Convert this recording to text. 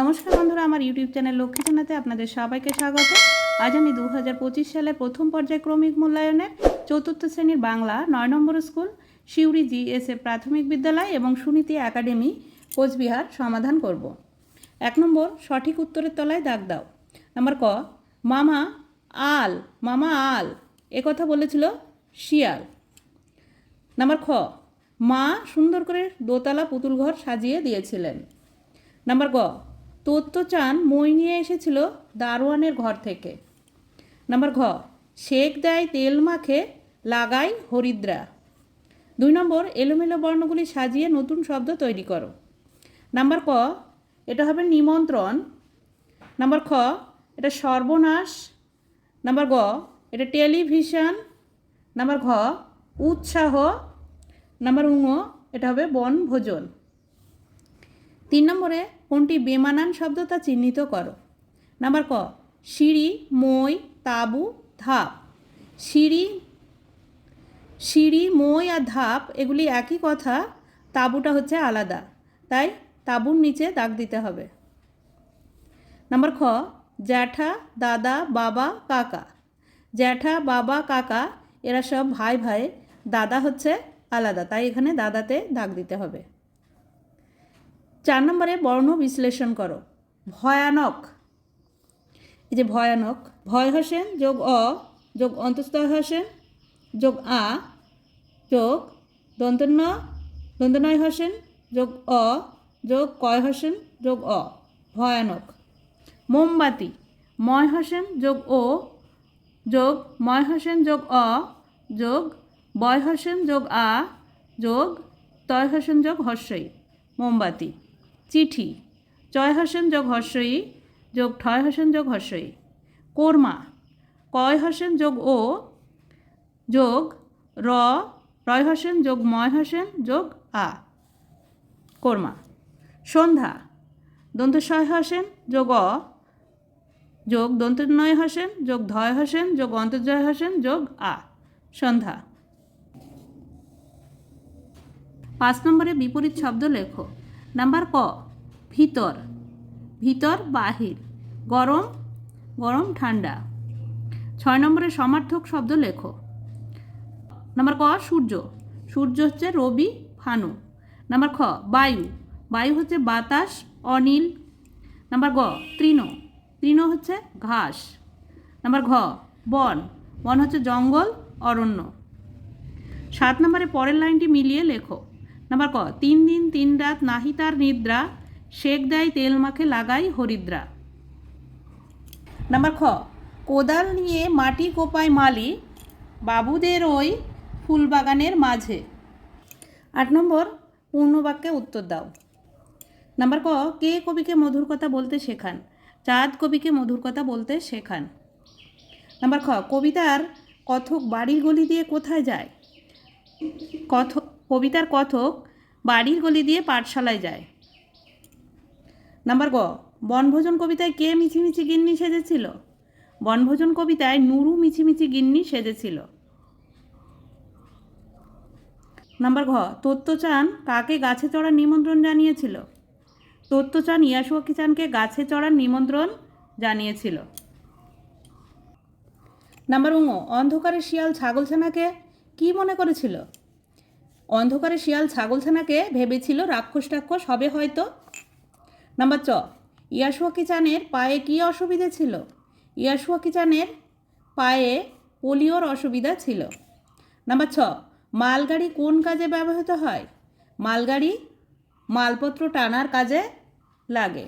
নমস্কার বন্ধুরা, আমার ইউটিউব চ্যানেল লক্ষ্মী জানাতে আপনাদের সবাইকে স্বাগত। আজ আমি দু হাজার পঁচিশ সালে প্রথম পর্যায় ক্রমিক মূল্যায়নের চতুর্থ শ্রেণির বাংলা নয় নম্বর স্কুল শিউরি জিএসএ প্রাথমিক বিদ্যালয় এবং সুনীতি একাডেমি, কোচবিহার সমাধান করব। এক নম্বর, সঠিক উত্তরের তলায় দাগ দাও। নাম্বার ক, মামা আল মামা আল একথা বলেছিল শিয়াল। নাম্বার খ, মা সুন্দর করে দোতলা পুতুল ঘর সাজিয়ে দিয়েছিলেন। নাম্বার গ তত্ত্ব চান মই নিয়ে এসেছিল দারোয়ানের ঘর থেকে। নাম্বার ঘ শেক দেয় তেল মাখে লাগাই হরিদ্রা। দুই নম্বর, এলোমেলো বর্ণগুলি সাজিয়ে নতুন শব্দ তৈরি করো। নাম্বার ক, এটা হবে নিমন্ত্রণ। নাম্বার খ, এটা সর্বনাশ। নাম্বার গ, এটা টেলিভিশন। নাম্বার ঘ, উৎসাহ। নাম্বার উঙ এটা হবে বনভোজন। তিন নম্বরে, কোনটি বেমানান শব্দ তা চিহ্নিত করো? নাম্বার ক, সিঁড়ি, মই, তাবু, ধাপ। সিঁড়ি সিঁড়ি, মই আর ধাপ, এগুলি একই কথা, তাঁবুটা হচ্ছে আলাদা। তাই তাঁবুর নিচে দাগ দিতে হবে। নাম্বার খ, জ্যাঠা, দাদা, বাবা, কাকা। জ্যাঠা, বাবা, কাকা, এরা সব ভাই ভাই, দাদা হচ্ছে আলাদা, তাই এখানে দাদাতে দাগ দিতে হবে। চার নম্বরে বর্ণ বিশ্লেষণ করো। ভয়ানক। এই যে ভয়ানক, ভয় হোসেন, যোগ অ, যোগ অন্তস্তয় হোসেন, যোগ আ, যোগ দন্তন্য দন্তনয় হোসেন, যোগ অ, যোগ কয় হোসেন, যোগ অ। ভয়ানক। মোমবাতি, ময় হোসেন, যোগ ও, যোগ ময় হোসেন, যোগ অ, যোগ বয় হোসেন, যোগ আ, যোগ তয় হোসেন, যোগ হর্ষই মোমবাতি। চিঠি। জয় হাসেন যোগ হর্ষই যোগ ঠয় হোসেন যোগ হর্ষই কোরমা। কয় হোসেন যোগ ও যোগ র, রয় হোসেন যোগ ময় হোসেন যোগ আ। কোরমা। সন্ধ্যা। দন্তস্বয় হোসেন যোগ অ। যোগ দন্তনয় হাসেন যোগ ধয় হোসেন যোগ অন্তর্জয় হোসেন যোগ আ। সন্ধ্যা। পাঁচ নম্বরে বিপরীত শব্দ লেখো। নাম্বার ক, ভিতর। ভিতর, বাহির। গরম গরম, ঠান্ডা। ছয় নম্বরে সমার্থক শব্দ লেখো। নাম্বার ক, সূর্য। সূর্য হচ্ছে রবি ফানু নাম্বার খ, বায়ু। বায়ু হচ্ছে বাতাস, অনিল। নাম্বার গ, তৃণ। তৃণ হচ্ছে ঘাস। নাম্বার ঘ, বন। বন হচ্ছে জঙ্গল, অরণ্য। সাত নম্বরে পরের লাইনটি মিলিয়ে লেখো। নাম্বার ক, তিন দিন তিন রাত নাহি তার নিদ্রা, শেক দেয় তেল মাখে লাগাই হরিদ্রা। নাম্বার খ, কোদাল নিয়ে মাটি কোপায় মালি, বাবুদের ওই ফুলবাগানের মাঝে। আট নম্বর, পূর্ণবাক্যে উত্তর দাও। নাম্বার ক, কে কবিকে মধুর কথা বলতে শেখান? চাঁদ কবিকে মধুর কথা বলতে শেখান। নাম্বার খ, কবিতার কথক বাড়ির গলি দিয়ে কোথায় যায়? কথক কবিতার কথক বাড়ির গলি দিয়ে পাঠশালায় যায়। নাম্বার গ, বনভোজন কবিতায় কে মিছিমিছি গিন্নি সেজেছিল? বনভোজন কবিতায় নুরু মিছিমিছি গিন্নি সেজেছিল। নাম্বার ঘ, তত্ত্বচান কাকে গাছে চড়ার নিমন্ত্রণ জানিয়েছিল? তত্ত্বচান ইয়াসুয়া কিচানকে গাছে চড়ার নিমন্ত্রণ জানিয়েছিল। নাম্বার উঙ অন্ধকারে শিয়াল ছাগলছানাকে কি মনে করেছিল? অন্ধকারে শিয়াল ছাগলছানাকে ভেবেছিল রাক্ষস টাক্ষস হবে হয়তো। নাম্বার চ ইয়াসুয়া কিচানের পায়ে কী অসুবিধা ছিল? ইয়াসুয়া কিচানের পায়ে পোলিওর অসুবিধা ছিল। নাম্বার ছ, মালগাড়ি কোন কাজে ব্যবহৃত হয়? মালগাড়ি মালপত্র টানার কাজে লাগে।